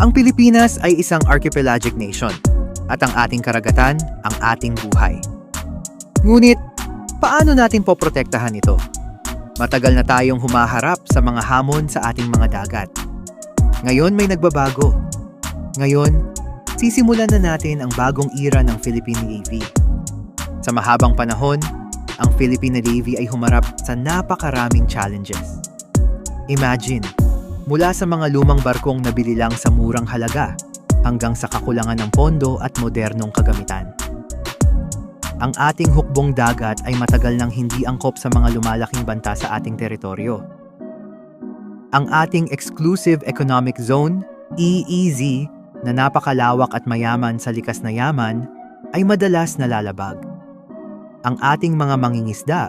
Ang Pilipinas ay isang archipelagic nation at ang ating karagatan ang ating buhay. Ngunit, paano natin poprotektahan ito? Matagal na tayong humaharap sa mga hamon sa ating mga dagat. Ngayon may nagbabago. Ngayon, sisimulan na natin ang bagong era ng Philippine Navy. Sa mahabang panahon, ang Philippine Navy ay humarap sa napakaraming challenges. Imagine, mula sa mga lumang barkong nabili lang sa murang halaga hanggang sa kakulangan ng pondo at modernong kagamitan. Ang ating hukbong dagat ay matagal nang hindi angkop sa mga lumalaking banta sa ating teritoryo. Ang ating Exclusive Economic Zone, EEZ, na napakalawak at mayaman sa likas na yaman, ay madalas nalalabag. Ang ating mga mangingisda,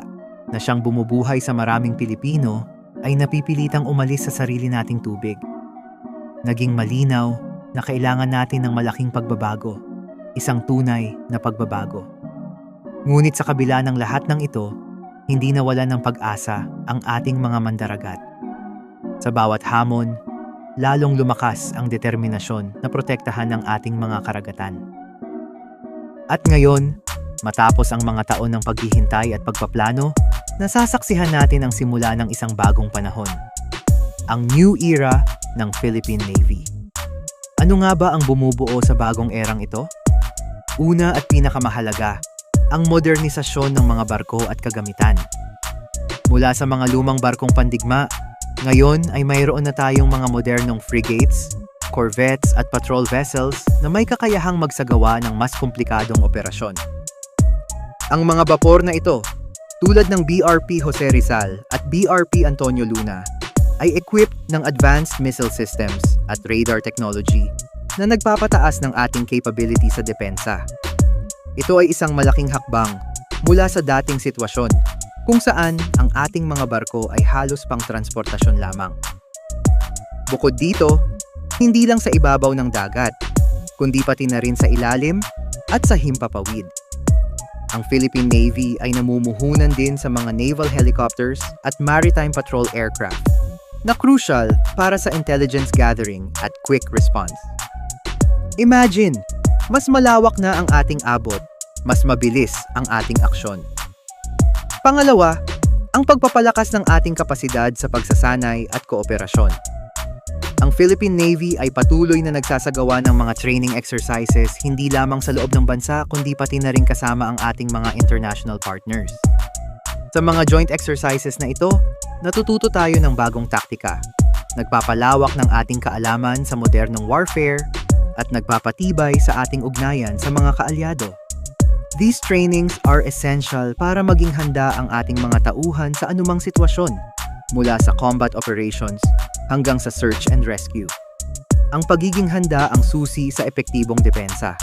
na siyang bumubuhay sa maraming Pilipino, ay napipilitang umalis sa sarili nating tubig. Naging malinaw na kailangan natin ng malaking pagbabago, isang tunay na pagbabago. Ngunit sa kabila ng lahat ng ito, hindi nawala ng pag-asa ang ating mga mandaragat. Sa bawat hamon, lalong lumakas ang determinasyon na protektahan ng ating mga karagatan. At ngayon, matapos ang mga taon ng paghihintay at pagpaplano, nasasaksihan natin ang simula ng isang bagong panahon. Ang new era ng Philippine Navy. Ano nga ba ang bumubuo sa bagong erang ito? Una at pinakamahalaga, ang modernisasyon ng mga barko at kagamitan. Mula sa mga lumang barkong pandigma, ngayon ay mayroon na tayong mga modernong frigates, corvettes at patrol vessels na may kakayahang magsagawa ng mas komplikadong operasyon. Ang mga bapor na ito, tulad ng BRP Jose Rizal at BRP Antonio Luna, ay equipped ng advanced missile systems at radar technology na nagpapataas ng ating capability sa depensa. Ito ay isang malaking hakbang mula sa dating sitwasyon kung saan ang ating mga barko ay halos pang transportasyon lamang. Bukod dito, hindi lang sa ibabaw ng dagat, kundi pati na rin sa ilalim at sa himpapawid. Ang Philippine Navy ay namumuhunan din sa mga naval helicopters at maritime patrol aircraft na crucial para sa intelligence gathering at quick response. Imagine, mas malawak na ang ating abot, mas mabilis ang ating aksyon. Pangalawa, ang pagpapalakas ng ating kapasidad sa pagsasanay at kooperasyon. Ang Philippine Navy ay patuloy na nagsasagawa ng mga training exercises hindi lamang sa loob ng bansa kundi pati na rin kasama ang ating mga international partners. Sa mga joint exercises na ito, natututo tayo ng bagong taktika, nagpapalawak ng ating kaalaman sa modernong warfare, at nagpapatibay sa ating ugnayan sa mga kaalyado. These trainings are essential para maging handa ang ating mga tauhan sa anumang sitwasyon, mula sa combat operations hanggang sa search and rescue. Ang pagiging handa ang susi sa epektibong depensa.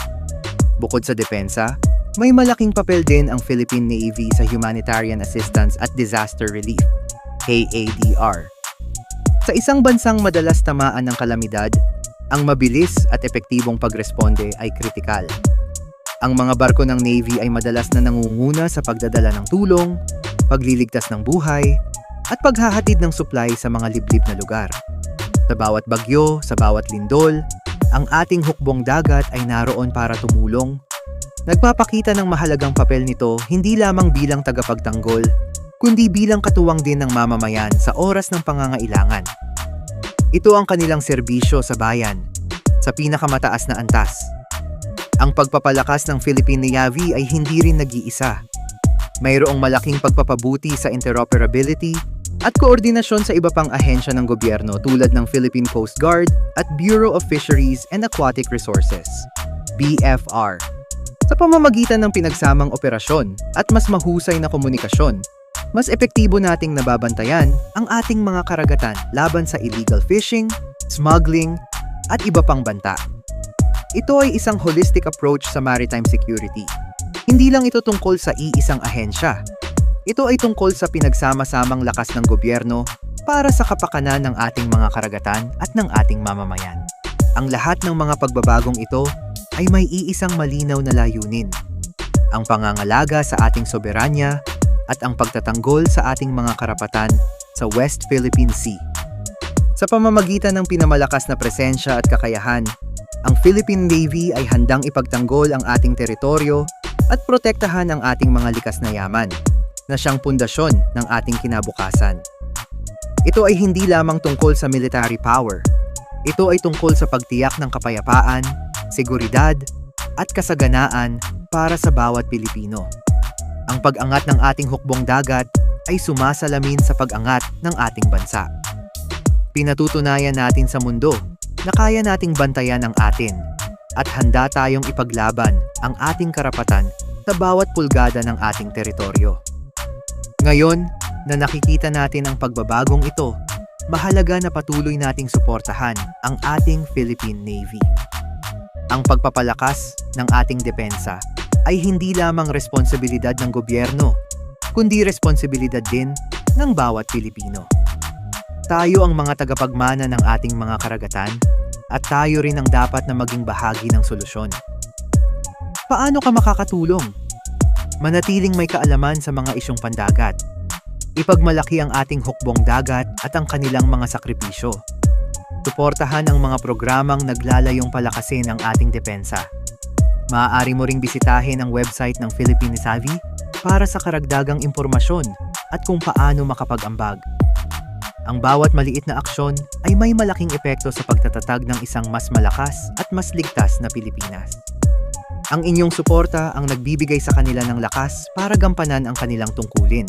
Bukod sa depensa, may malaking papel din ang Philippine Navy sa humanitarian assistance at disaster relief, KADR. Sa isang bansang madalas tamaan ng kalamidad, ang mabilis at epektibong pagresponde ay kritikal. Ang mga barko ng Navy ay madalas na nangunguna sa pagdadala ng tulong, pagliligtas ng buhay, at paghahatid ng supply sa mga liblib na lugar. Sa bawat bagyo, sa bawat lindol, ang ating hukbong dagat ay naroon para tumulong. Nagpapakita ng mahalagang papel nito hindi lamang bilang tagapagtanggol, kundi bilang katuwang din ng mamamayan sa oras ng pangangailangan. Ito ang kanilang serbisyo sa bayan, sa pinakamataas na antas. Ang pagpapalakas ng Philippine Navy ay hindi rin nag-iisa. Mayroong malaking pagpapabuti sa interoperability at koordinasyon sa iba pang ahensya ng gobyerno tulad ng Philippine Coast Guard at Bureau of Fisheries and Aquatic Resources, BFR. Sa pamamagitan ng pinagsamang operasyon at mas mahusay na komunikasyon, mas epektibo nating nababantayan ang ating mga karagatan laban sa illegal fishing, smuggling, at iba pang banta. Ito ay isang holistic approach sa maritime security. Hindi lang ito tungkol sa iisang ahensya. Ito ay tungkol sa pinagsama-samang lakas ng gobyerno para sa kapakanan ng ating mga karagatan at ng ating mamamayan. Ang lahat ng mga pagbabagong ito ay may iisang malinaw na layunin. Ang pangangalaga sa ating soberanya at ang pagtatanggol sa ating mga karapatan sa West Philippine Sea. Sa pamamagitan ng pinamalakas na presensya at kakayahan, ang Philippine Navy ay handang ipagtanggol ang ating teritoryo at protektahan ang ating mga likas na yaman, na siyang pundasyon ng ating kinabukasan. Ito ay hindi lamang tungkol sa military power. Ito ay tungkol sa pagtiyak ng kapayapaan, seguridad, at kasaganaan para sa bawat Pilipino. Ang pag-angat ng ating hukbong dagat ay sumasalamin sa pag-angat ng ating bansa. Pinatutunayan natin sa mundo na kaya nating bantayan ang atin at handa tayong ipaglaban ang ating karapatan sa bawat pulgada ng ating teritoryo. Ngayon na nakikita natin ang pagbabagong ito, mahalaga na patuloy nating suportahan ang ating Philippine Navy. Ang pagpapalakas ng ating depensa ay hindi lamang responsibilidad ng gobyerno, kundi responsibilidad din ng bawat Pilipino. Tayo ang mga tagapagmana ng ating mga karagatan at tayo rin ang dapat na maging bahagi ng solusyon. Paano ka makakatulong? Manatiling may kaalaman sa mga isyong pandagat. Ipagmalaki ang ating hukbong dagat at ang kanilang mga sakripisyo. Suportahan ang mga programang naglalayong palakasin ang ating depensa. Maaari mo ring bisitahin ang website ng Philippine Savvy para sa karagdagang impormasyon at kung paano makapag-ambag. Ang bawat maliit na aksyon ay may malaking epekto sa pagtatatag ng isang mas malakas at mas ligtas na Pilipinas. Ang inyong suporta ang nagbibigay sa kanila ng lakas para gampanan ang kanilang tungkulin.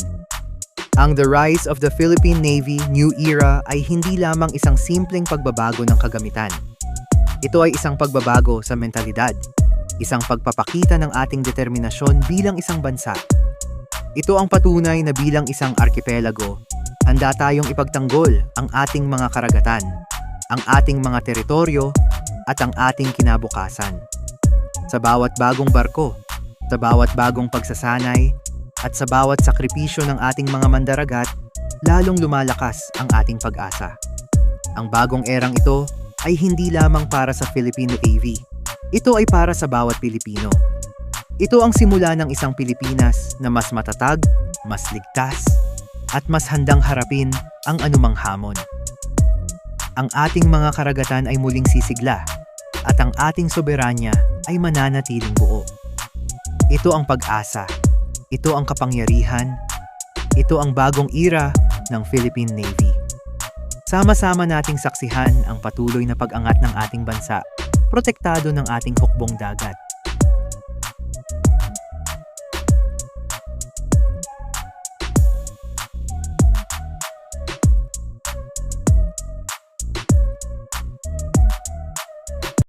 Ang The Rise of the Philippine Navy New Era ay hindi lamang isang simpleng pagbabago ng kagamitan. Ito ay isang pagbabago sa mentalidad, isang pagpapakita ng ating determinasyon bilang isang bansa. Ito ang patunay na bilang isang arkipelago, handa tayong ipagtanggol ang ating mga karagatan, ang ating mga teritoryo, at ang ating kinabukasan. Sa bawat bagong barko, sa bawat bagong pagsasanay, at sa bawat sakripisyo ng ating mga mandaragat, lalong lumalakas ang ating pag-asa. Ang bagong erang ito ay hindi lamang para sa Filipino Navy. Ito ay para sa bawat Pilipino. Ito ang simula ng isang Pilipinas na mas matatag, mas ligtas, at mas handang harapin ang anumang hamon. Ang ating mga karagatan ay muling sisigla at ang ating soberanya ay mananatiling buo. Ito ang pag-asa, ito ang kapangyarihan, ito ang bagong era ng Philippine Navy. Sama-sama nating saksihan ang patuloy na pag-angat ng ating bansa, protektado ng ating hukbong dagat.